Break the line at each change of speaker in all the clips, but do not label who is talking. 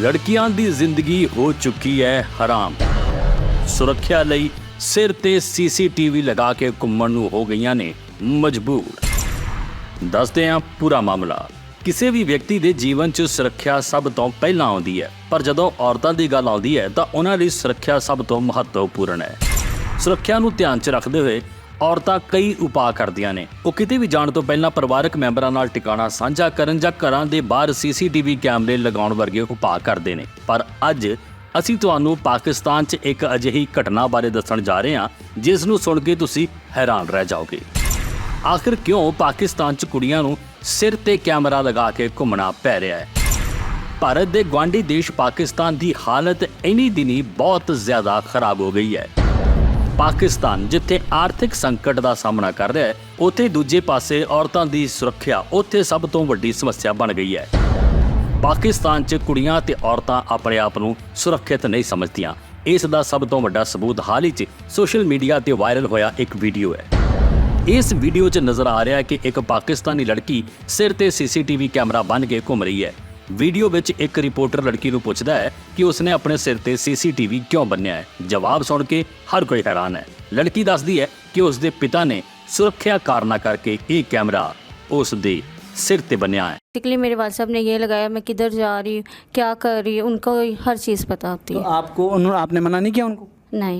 ਲੜਕੀਆਂ ਦੀ ਜ਼ਿੰਦਗੀ ਹੋ ਚੁੱਕੀ ਹੈ ਹਰਾਮ। ਸੁਰੱਖਿਆ ਲਈ ਸਿਰ ਤੇ ਸੀਸੀਟੀਵੀ ਲਗਾ ਕੇ ਘੁੰਮਣ ਨੂੰ ਹੋ ਗਈਆਂ ਨੇ ਮਜਬੂਰ। ਦੱਸਦੇ ਹਾਂ ਪੂਰਾ ਮਾਮਲਾ। ਕਿਸੇ ਵੀ ਵਿਅਕਤੀ ਦੇ ਜੀਵਨ 'ਚ ਸੁਰੱਖਿਆ ਸਭ ਤੋਂ ਪਹਿਲਾਂ ਆਉਂਦੀ ਹੈ, ਪਰ ਜਦੋਂ ਔਰਤਾਂ ਦੀ ਗੱਲ ਆਉਂਦੀ ਹੈ ਤਾਂ ਉਹਨਾਂ ਲਈ ਸੁਰੱਖਿਆ ਸਭ ਤੋਂ ਮਹੱਤਵਪੂਰਨ ਹੈ। ਸੁਰੱਖਿਆ ਨੂੰ ਧਿਆਨ 'ਚ ਰੱਖਦੇ ਹੋਏ ਔਰਤਾਂ ਕਈ ਉਪਾਅ ਕਰਦੀਆਂ ਨੇ। ਉਹ ਕਿਤੇ ਵੀ ਜਾਣ ਤੋਂ ਪਹਿਲਾਂ ਪਰਿਵਾਰਕ ਮੈਂਬਰਾਂ ਨਾਲ ਟਿਕਾਣਾ ਸਾਂਝਾ ਕਰਨ ਜਾਂ ਘਰਾਂ ਦੇ ਬਾਹਰ ਸੀਸੀਟੀਵੀ ਕੈਮਰੇ ਲਗਾਉਣ ਵਰਗੇ ਉਪਾਅ ਕਰਦੇ ਨੇ। ਪਰ ਅੱਜ ਅਸੀਂ ਤੁਹਾਨੂੰ ਪਾਕਿਸਤਾਨ 'ਚ ਇੱਕ ਅਜਿਹੀ ਘਟਨਾ ਬਾਰੇ ਦੱਸਣ ਜਾ ਰਹੇ ਹਾਂ, ਜਿਸ ਨੂੰ ਸੁਣ ਕੇ ਤੁਸੀਂ ਹੈਰਾਨ ਰਹਿ ਜਾਓਗੇ। ਆਖਿਰ ਕਿਉਂ ਪਾਕਿਸਤਾਨ 'ਚ ਕੁੜੀਆਂ ਨੂੰ ਸਿਰ ਤੇ ਕੈਮਰਾ ਲਗਾ ਕੇ ਘੁੰਮਣਾ ਪੈ ਰਿਹਾ ਹੈ? ਭਾਰਤ ਦੇ ਗਵਾਂਢੀ ਦੇਸ਼ ਪਾਕਿਸਤਾਨ ਦੀ ਹਾਲਤ ਇਨੀ ਦਿਨੀ ਬਹੁਤ ਜ਼ਿਆਦਾ ਖਰਾਬ ਹੋ ਗਈ ਹੈ। ਪਾਕਿਸਤਾਨ, ਜਿੱਥੇ ਆਰਥਿਕ ਸੰਕਟ ਦਾ ਸਾਹਮਣਾ ਕਰ ਰਿਹਾ ਹੈ, ਉੱਥੇ ਦੂਜੇ ਪਾਸੇ ਔਰਤਾਂ ਦੀ ਸੁਰੱਖਿਆ ਉੱਥੇ ਸਭ ਤੋਂ ਵੱਡੀ ਸਮੱਸਿਆ ਬਣ ਗਈ ਹੈ। ਪਾਕਿਸਤਾਨ 'ਚ ਕੁੜੀਆਂ ਤੇ ਔਰਤਾਂ ਆਪਣੇ ਆਪ ਨੂੰ ਸੁਰੱਖਿਅਤ ਨਹੀਂ ਸਮਝਦੀਆਂ। ਇਸ ਦਾ ਸਭ ਤੋਂ ਵੱਡਾ ਸਬੂਤ ਹਾਲ ਹੀ 'ਚ ਸੋਸ਼ਲ ਮੀਡੀਆ ਤੇ ਵਾਇਰਲ ਹੋਇਆ ਇੱਕ ਵੀਡੀਓ ਹੈ। ਇਸ ਵੀਡੀਓ 'ਚ ਨਜ਼ਰ ਆ ਰਿਹਾ ਹੈ ਕਿ ਇੱਕ ਪਾਕਿਸਤਾਨੀ ਲੜਕੀ ਸਿਰ ਤੇ ਸੀਸੀਟੀਵੀ ਕੈਮਰਾ ਬੰਨ੍ਹ ਕੇ ਘੁੰਮ ਰਹੀ ਹੈ। ਵੀਡੀਓ ਵਿੱਚ ਇੱਕ ਰਿਪੋਰਟਰ ਲੜਕੀ ਨੂੰ ਪੁੱਛਦਾ ਹੈ ਕਿ ਉਸਨੇ ਆਪਣੇ ਸਿਰ ਤੇ ਸੀਸੀਟੀਵੀ ਕਿਉਂ ਬੰਨਿਆ ਹੈ ਜਵਾਬ ਸੁਣ ਕੇ ਹਰ ਕੋਈ ਹੈਰਾਨ ਹੈ ਲੜਕੀ ਦੱਸਦੀ ਹੈ ਕਿ ਉਸਦੇ ਪਿਤਾ ਨੇ ਸੁਰੱਖਿਆ ਕਾਰਨਾਂ ਕਰਕੇ ਇਹ ਕੈਮਰਾ ਉਸ ਦੇ ਸਿਰ ਤੇ ਬੰਨਿਆ ਹੈ
बेसिकली मेरे वाल साहब ने ये लगाया मैं किधर जा रही हूँ क्या कर रही हूँ उनको हर चीज़ पता होती
तो
है
आपको उन्होंने आपने मना नहीं किया उनको
नहीं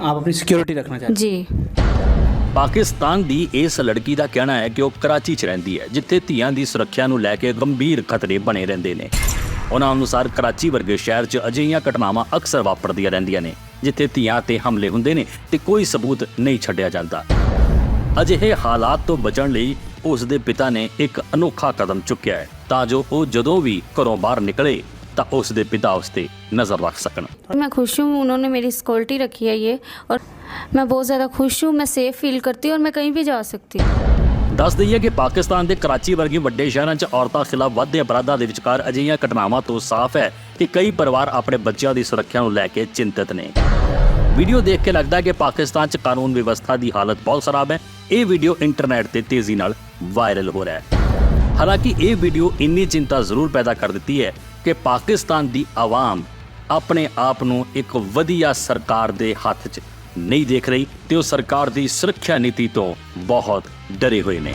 आप अपनी सिक्योरिटी रखना चाहते
जी
ਪਾਕਿਸਤਾਨ ਦੀ ਇਸ ਲੜਕੀ ਦਾ ਕਹਿਣਾ ਹੈ ਕਿ ਉਹ ਕਰਾਚੀ 'ਚ ਰਹਿੰਦੀ ਹੈ ਜਿੱਥੇ ਧੀਆਂ ਦੀ ਸੁਰੱਖਿਆ ਨੂੰ ਲੈ ਕੇ ਗੰਭੀਰ ਖਤਰੇ ਬਣੇ ਰਹਿੰਦੇ ਨੇ ਉਹਨਾਂ ਅਨੁਸਾਰ ਕਰਾਚੀ ਵਰਗੇ ਸ਼ਹਿਰ 'ਚ ਅਜਿਹੀਆਂ ਘਟਨਾਵਾਂ ਅਕਸਰ ਵਾਪਰਦੀਆਂ ਰਹਿੰਦੀਆਂ ਨੇ ਜਿੱਥੇ ਧੀਆਂ ਤੇ ਹਮਲੇ ਹੁੰਦੇ ਨੇ ਤੇ ਕੋਈ ਸਬੂਤ ਨਹੀਂ ਛੱਡਿਆ ਜਾਂਦਾ ਅਜਿਹੇ ਹਾਲਾਤ ਤੋਂ ਬਚਣ ਲਈ ਉਸ ਦੇ ਪਿਤਾ ਨੇ ਇੱਕ ਅਨੋਖਾ ਕਦਮ ਚੁੱਕਿਆ ਹੈ ਤਾਂ ਜੋ ਉਹ ਜਦੋਂ ਵੀ ਘਰੋਂ ਬਾਹਰ ਨਿਕਲੇ ਤਾਂ ਉਸ ਦੇ ਪਿਤਾ ਉਸ ਤੇ ਨਜ਼ਰ ਰੱਖ ਸਕਣ
मैं खुश हूँ उन्होंने मेरी सिक्योरिटी रखी है ये और मैं बहुत ज़्यादा खुश हूँ मैं सेफ़ फील करती हूँ और मैं कहीं भी जा सकती हूँ
ਦੱਸ ਦਈਏ ਕਿ ਪਾਕਿਸਤਾਨ ਦੇ ਕਰਾਚੀ ਵਰਗੇ ਵੱਡੇ ਸ਼ਹਿਰਾਂ 'ਚ ਔਰਤਾਂ ਖਿਲਾਫ ਵੱਧਦੇ ਅਪਰਾਧਾਂ ਦੇ ਵਿਚਕਾਰ ਅਜਿਹੀਆਂ ਘਟਨਾਵਾਂ ਤੋਂ ਸਾਫ਼ ਹੈ ਕਿ ਕਈ ਪਰਿਵਾਰ ਆਪਣੇ ਬੱਚਿਆਂ ਦੀ ਸੁਰੱਖਿਆ ਨੂੰ ਲੈ ਕੇ ਚਿੰਤਤ ਨੇ ਵੀਡੀਓ ਦੇਖ ਕੇ ਲੱਗਦਾ ਹੈ ਕਿ ਪਾਕਿਸਤਾਨ 'ਚ ਕਾਨੂੰਨ ਵਿਵਸਥਾ ਦੀ ਹਾਲਤ ਬਹੁਤ ਖਰਾਬ ਹੈ ਇਹ ਵੀਡੀਓ ਇੰਟਰਨੈਟ ਤੇ ਤੇਜ਼ੀ ਨਾਲ ਵਾਇਰਲ ਹੋ ਰਿਹਾ ਹੈ ਹਾਲਾਂਕਿ ਇਹ ਵੀਡੀਓ ਇੰਨੀ ਚਿੰਤਾ ਜ਼ਰੂਰ ਪੈਦਾ ਕਰ ਦਿੱਤੀ ਹੈ ਕਿ ਪਾਕਿਸਤਾਨ ਦੀ ਆਵਾਮ ਆਪਣੇ ਆਪ ਨੂੰ ਇੱਕ ਵਧੀਆ ਸਰਕਾਰ ਦੇ ਹੱਥ 'ਚ ਨਹੀਂ ਦੇਖ ਰਹੀ ਤੇ ਉਹ ਸਰਕਾਰ ਦੀ ਸੁਰੱਖਿਆ ਨੀਤੀ ਤੋਂ ਬਹੁਤ ਡਰੇ ਹੋਏ ਨੇ।